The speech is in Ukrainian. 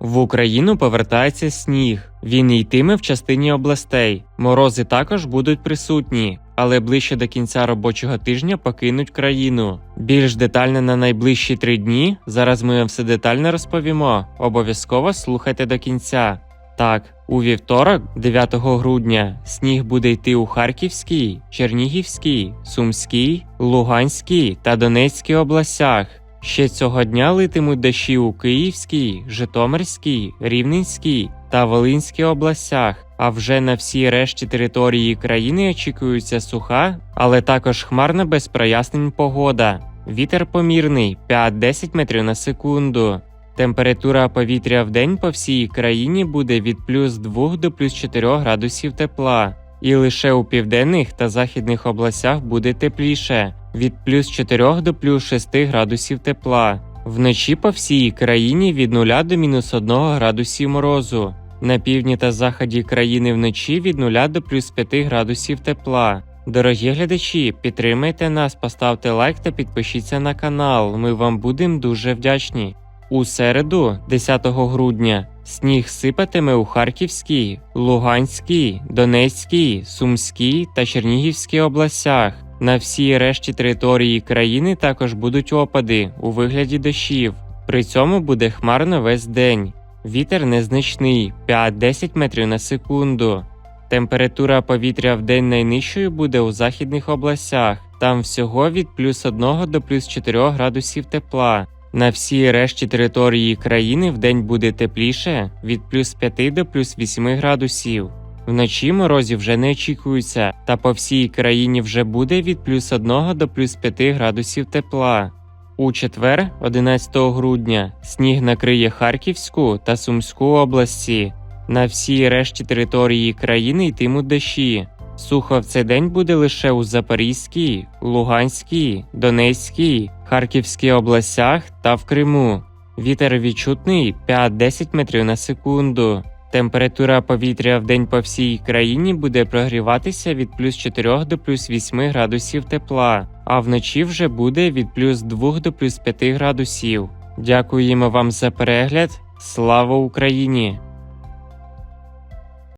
В Україну повертається сніг. Він йтиме в частині областей. Морози також будуть присутні, але ближче до кінця робочого тижня покинуть країну. Більш детально на найближчі три дні. Зараз ми вам все детально розповімо. Обов'язково слухайте до кінця. Так, у вівторок, 9 грудня, сніг буде йти у Харківській, Чернігівській, Сумській, Луганській та Донецькій областях. Ще цього дня литимуть дощі у Київській, Житомирській, Рівненській та Волинській областях. А вже на всій решті території країни очікується суха, але також хмарна без прояснень погода. Вітер помірний 5-10 метрів на секунду. Температура повітря в день по всій країні буде від плюс 2 до плюс 4 градусів тепла, і лише у південних та західних областях буде тепліше від плюс 4 до плюс 6 градусів тепла. Вночі по всій країні від 0 до мінус 1 градусів морозу. На півдні та заході країни вночі від 0 до плюс 5 градусів тепла. Дорогі глядачі, підтримайте нас, поставте лайк та підпишіться на канал. Ми вам будемо дуже вдячні. У середу, 10 грудня, сніг сипатиме у Харківській, Луганській, Донецькій, Сумській та Чернігівській областях. На всій решті території країни також будуть опади у вигляді дощів. При цьому буде хмарно весь день. Вітер незначний 5-10 метрів на секунду. Температура повітря в день найнижчою буде у західних областях. Там всього від плюс 1 до плюс 4 градусів тепла. На всій решті території країни вдень буде тепліше від плюс 5 до плюс 8 градусів. Вночі морозів вже не очікується, та по всій країні вже буде від плюс 1 до плюс 5 градусів тепла. У четвер, 11 грудня, сніг накриє Харківську та Сумську області. На всій решті території країни йтимуть дощі. Сухо в цей день буде лише у Запорізькій, Луганській, Донецькій, Харківській областях та в Криму. Вітер відчутний 5-10 метрів на секунду. Температура повітря в день по всій країні буде прогріватися від плюс 4 до плюс 8 градусів тепла, а вночі вже буде від плюс 2 до плюс 5 градусів. Дякуємо вам за перегляд. Слава Україні!